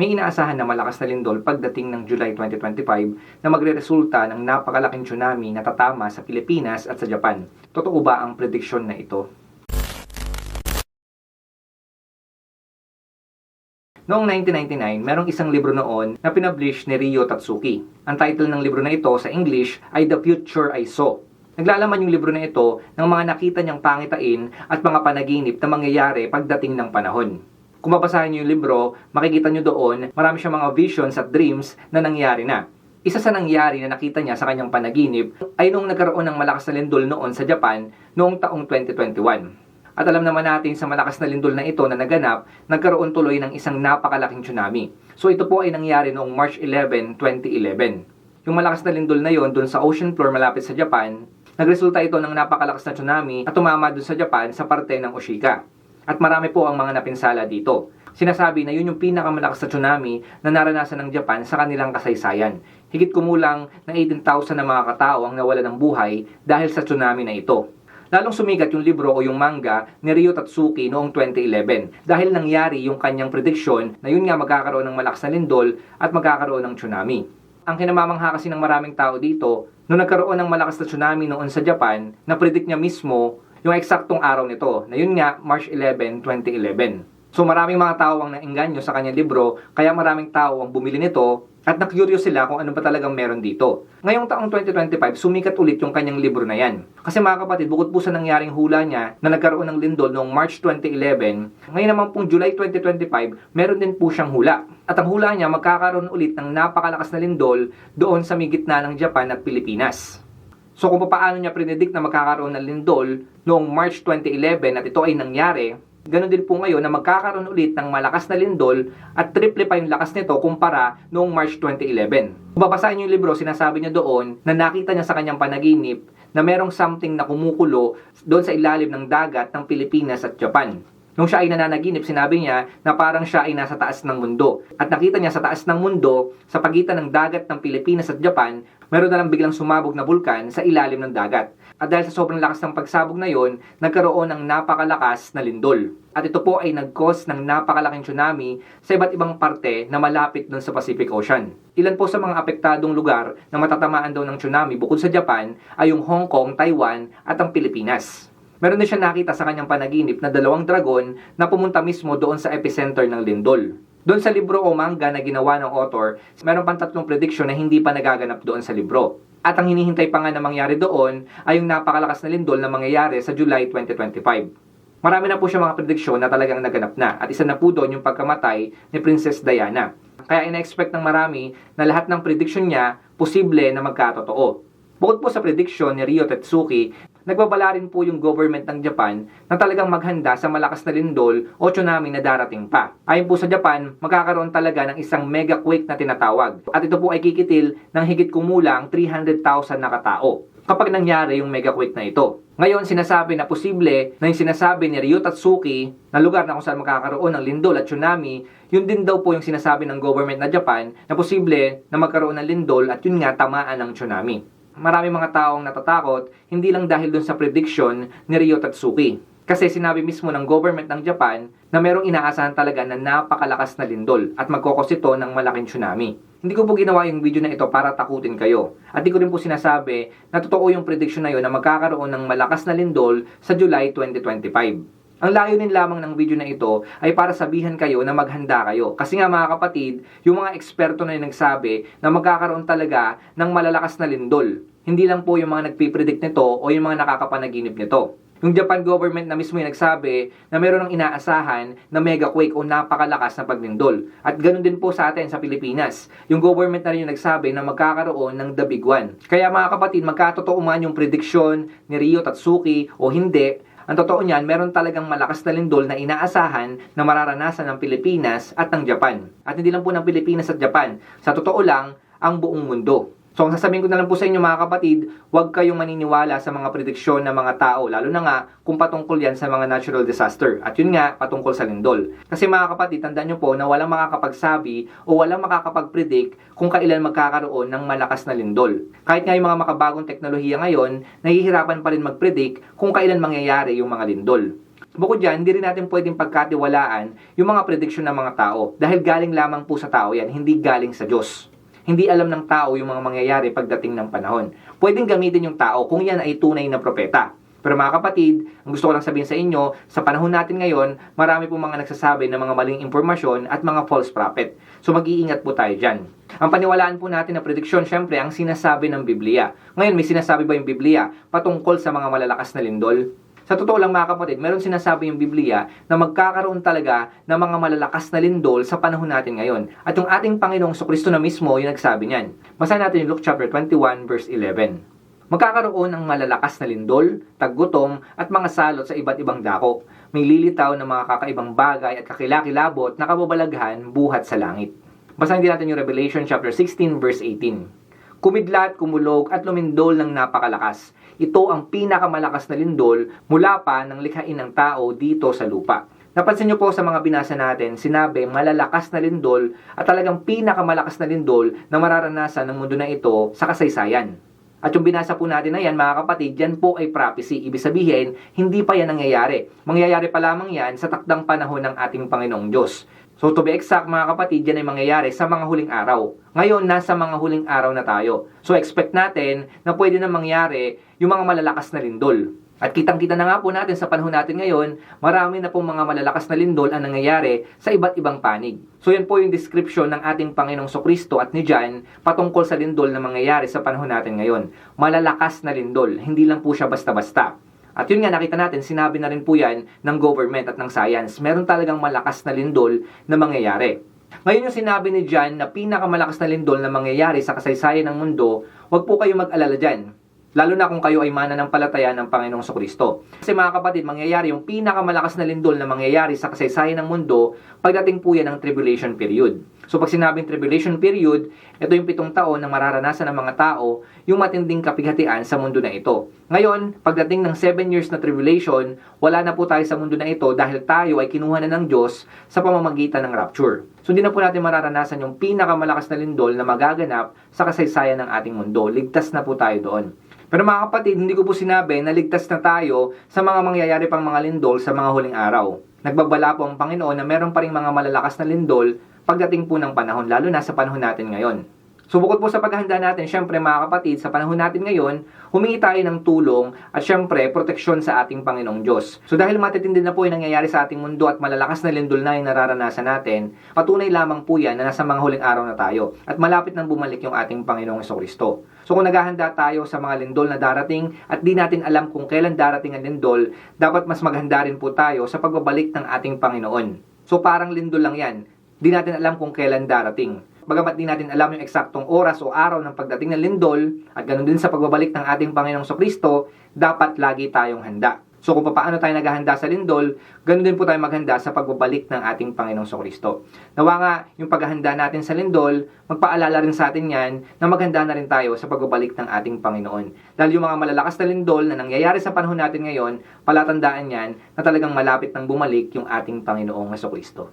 may inaasahan na malakas na lindol pagdating ng July 2025 na magreresulta ng napakalaking tsunami na tatama sa Pilipinas at sa Japan. Totoo ba ang prediksyon na ito? Noong 1999, merong isang libro noon na pinablish ni Ryo Tatsuki. Ang title ng libro na ito sa English ay The Future I Saw. Naglalaman yung libro na ito ng mga nakita niyang pangitain at mga panaginip na mangyayari pagdating ng panahon. Kung babasahin niyo yung libro, makikita niyo doon marami siyang mga visions at dreams na nangyari na. Isa sa nangyari na nakita niya sa kanyang panaginip ay noong nagkaroon ng malakas na lindol noon sa Japan noong taong 2021. At alam naman natin sa malakas na lindol na ito na naganap, nagkaroon tuloy ng isang napakalaking tsunami. So ito po ay nangyari noong March 11, 2011. Yung malakas na lindol na yon doon sa ocean floor malapit sa Japan, nagresulta ito ng napakalakas na tsunami at tumama doon sa Japan sa parte ng Oshika. At marami po ang mga napinsala dito. Sinasabi na yun yung pinakamalakas na tsunami na naranasan ng Japan sa kanilang kasaysayan. Higit kumulang na 18,000 na mga katao ang nawala ng buhay dahil sa tsunami na ito. Lalong sumigat yung libro o yung manga ni Ryo Tatsuki noong 2011 dahil nangyari yung kanyang prediction na yun nga magkakaroon ng malakas na lindol at magkakaroon ng tsunami. Ang kinamamangha kasi ng maraming tao dito, nung nagkaroon ng malakas na tsunami noon sa Japan, na-predict niya mismo yung eksaktong araw nito, na yun nga, March 11, 2011. So maraming mga tao ang nainganyo sa kanyang libro, kaya maraming tao ang bumili nito at na-curious sila kung ano ba talagang meron dito. Ngayong taong 2025, sumikat ulit yung kanyang libro na yan. Kasi mga kapatid, bukod po sa nangyaring hula niya na nagkaroon ng lindol noong March 2011, ngayon naman pong July 2025, meron din po siyang hula. At ang hula niya, magkakaroon ulit ng napakalakas na lindol doon sa may gitna ng Japan at Pilipinas. So kung paano niya predict na magkakaroon ng lindol noong March 2011 at ito ay nangyari, Ganon din po ngayon na magkakaroon ulit ng malakas na lindol at triple pa yung lakas nito kumpara noong March 2011. Kung babasahin niyo yung libro, sinasabi niya doon na nakita niya sa kanyang panaginip na merong something na kumukulo doon sa ilalim ng dagat ng Pilipinas at Japan. Nung siya ay nananaginip, sinabi niya na parang siya ay nasa taas ng mundo. At nakita niya sa taas ng mundo, sa pagitan ng dagat ng Pilipinas at Japan, meron na lang biglang sumabog na bulkan sa ilalim ng dagat. At dahil sa sobrang lakas ng pagsabog na yon, nagkaroon ng napakalakas na lindol. At ito po ay nag-cause ng napakalaking tsunami sa iba't ibang parte na malapit dun sa Pacific Ocean. Ilan po sa mga apektadong lugar na matatamaan daw ng tsunami bukod sa Japan ay yung Hong Kong, Taiwan at ang Pilipinas. Meron din siya nakita sa kanyang panaginip na dalawang dragon na pumunta mismo doon sa epicenter ng lindol. Doon sa libro o manga na ginawa ng author, meron pang tatlong prediction na hindi pa nagaganap doon sa libro. At ang hinihintay pa nga na mangyari doon ay yung napakalakas na lindol na mangyayari sa July 2025. Marami na po siya mga prediksyon na talagang naganap na at isa na po doon yung pagkamatay ni Princess Diana. Kaya ina-expect ng marami na lahat ng prediction niya posible na magkatotoo. Bukod po sa prediction ni Ryo Tetsuki, nagbabala rin po yung government ng Japan na talagang maghanda sa malakas na lindol o tsunami na darating pa. Ayon po sa Japan, magkakaroon talaga ng isang mega quake na tinatawag. At ito po ay kikitil ng higit kumulang 300,000 na katao kapag nangyari yung mega quake na ito. Ngayon, sinasabi na posible na yung sinasabi ni Ryo Tatsuki na lugar na kung saan makakaroon ng lindol at tsunami, yun din daw po yung sinasabi ng government na Japan na posible na magkaroon ng lindol at yun nga tamaan ng tsunami marami mga taong natatakot hindi lang dahil dun sa prediction ni Ryo Tatsuki. Kasi sinabi mismo ng government ng Japan na merong inaasahan talaga na napakalakas na lindol at magkokos ito ng malaking tsunami. Hindi ko po ginawa yung video na ito para takutin kayo. At di ko rin po sinasabi na totoo yung prediction na yun na magkakaroon ng malakas na lindol sa July 2025. Ang layunin lamang ng video na ito ay para sabihan kayo na maghanda kayo. Kasi nga mga kapatid, yung mga eksperto na yung nagsabi na magkakaroon talaga ng malalakas na lindol. Hindi lang po yung mga nagpipredict nito o yung mga nakakapanaginip nito. Yung Japan government na mismo yung nagsabi na meron ng inaasahan na mega quake o napakalakas na paglindol. At ganun din po sa atin sa Pilipinas. Yung government na rin yung nagsabi na magkakaroon ng the big one. Kaya mga kapatid, magkatotoo man yung prediction ni Ryo Tatsuki o hindi, ang totoo niyan, meron talagang malakas na lindol na inaasahan na mararanasan ng Pilipinas at ng Japan. At hindi lang po ng Pilipinas at Japan. Sa totoo lang, ang buong mundo. So, ang sasabihin ko na lang po sa inyo mga kapatid, huwag kayong maniniwala sa mga prediksyon ng mga tao, lalo na nga kung patungkol yan sa mga natural disaster. At yun nga, patungkol sa lindol. Kasi mga kapatid, tandaan nyo po na walang makakapagsabi o walang makakapag-predict kung kailan magkakaroon ng malakas na lindol. Kahit nga yung mga makabagong teknolohiya ngayon, nahihirapan pa rin mag-predict kung kailan mangyayari yung mga lindol. Bukod dyan, hindi rin natin pwedeng pagkatiwalaan yung mga prediction ng mga tao dahil galing lamang po sa tao yan, hindi galing sa Diyos. Hindi alam ng tao yung mga mangyayari pagdating ng panahon. Pwedeng gamitin yung tao kung yan ay tunay na propeta. Pero mga kapatid, ang gusto ko lang sabihin sa inyo, sa panahon natin ngayon, marami po mga nagsasabi ng mga maling impormasyon at mga false prophet. So mag-iingat po tayo dyan. Ang paniwalaan po natin na prediksyon, syempre, ang sinasabi ng Biblia. Ngayon, may sinasabi ba yung Biblia patungkol sa mga malalakas na lindol? Sa totoo lang mga kapatid, meron sinasabi yung Biblia na magkakaroon talaga ng mga malalakas na lindol sa panahon natin ngayon. At yung ating Panginoong Kristo na mismo yung nagsabi niyan. Basahin natin yung Luke chapter 21 verse 11. Magkakaroon ng malalakas na lindol, taggutom, at mga salot sa iba't ibang dako. May lilitaw ng mga kakaibang bagay at kakilakilabot na kababalaghan buhat sa langit. Basahin din natin yung Revelation chapter 16 verse 18. Kumidlat, kumulog at lumindol ng napakalakas. Ito ang pinakamalakas na lindol mula pa ng likhain ng tao dito sa lupa. Napansin niyo po sa mga binasa natin, sinabi malalakas na lindol at talagang pinakamalakas na lindol na mararanasan ng mundo na ito sa kasaysayan. At yung binasa po natin na yan, mga kapatid, yan po ay prophecy. Ibig sabihin, hindi pa yan nangyayari. Mangyayari pa lamang yan sa takdang panahon ng ating Panginoong Diyos. So to be exact, mga kapatid, yan ay mangyayari sa mga huling araw. Ngayon, nasa mga huling araw na tayo. So expect natin na pwede na mangyari yung mga malalakas na lindol. At kitang-kita na nga po natin sa panahon natin ngayon, marami na pong mga malalakas na lindol ang nangyayari sa iba't ibang panig. So yan po yung description ng ating Panginoong Sokristo at ni John patungkol sa lindol na mangyayari sa panahon natin ngayon. Malalakas na lindol, hindi lang po siya basta-basta. At yun nga nakita natin, sinabi na rin po yan ng government at ng science. Meron talagang malakas na lindol na mangyayari. Ngayon yung sinabi ni John na pinakamalakas na lindol na mangyayari sa kasaysayan ng mundo, huwag po kayo mag-alala dyan. Lalo na kung kayo ay mananampalataya ng Panginoong Kristo. Kasi mga kapatid, mangyayari yung pinakamalakas na lindol na mangyayari sa kasaysayan ng mundo pagdating po yan ng tribulation period. So pag sinabing tribulation period, ito yung pitong taon na mararanasan ng mga tao yung matinding kapighatian sa mundo na ito. Ngayon, pagdating ng 7 years na tribulation, wala na po tayo sa mundo na ito dahil tayo ay kinuha na ng Diyos sa pamamagitan ng rapture. So hindi na po natin mararanasan yung pinakamalakas na lindol na magaganap sa kasaysayan ng ating mundo. Ligtas na po tayo doon. Pero mga kapatid, hindi ko po sinabi na ligtas na tayo sa mga mangyayari pang mga lindol sa mga huling araw. Nagbabala po ang Panginoon na meron pa rin mga malalakas na lindol pagdating po ng panahon, lalo na sa panahon natin ngayon. So bukod po sa paghahanda natin, syempre mga kapatid, sa panahon natin ngayon, humingi tayo ng tulong at syempre proteksyon sa ating Panginoong Diyos. So dahil matitindi na po yung nangyayari sa ating mundo at malalakas na lindol na yung nararanasan natin, patunay lamang po yan na nasa mga huling araw na tayo at malapit nang bumalik yung ating Panginoong Kristo. So kung naghahanda tayo sa mga lindol na darating at di natin alam kung kailan darating ang lindol, dapat mas maghanda rin po tayo sa pagbabalik ng ating Panginoon. So parang lindol lang yan. Di natin alam kung kailan darating. Bagamat di natin alam yung eksaktong oras o araw ng pagdating ng lindol at ganun din sa pagbabalik ng ating Panginoong Kristo, dapat lagi tayong handa. So kung paano tayo naghahanda sa lindol, ganun din po tayo maghanda sa pagbabalik ng ating Panginoong Kristo. Nawa nga yung paghahanda natin sa lindol, magpaalala rin sa atin yan na maghanda na rin tayo sa pagbabalik ng ating Panginoon. Dahil yung mga malalakas na lindol na nangyayari sa panahon natin ngayon, palatandaan yan na talagang malapit nang bumalik yung ating Panginoong Kristo.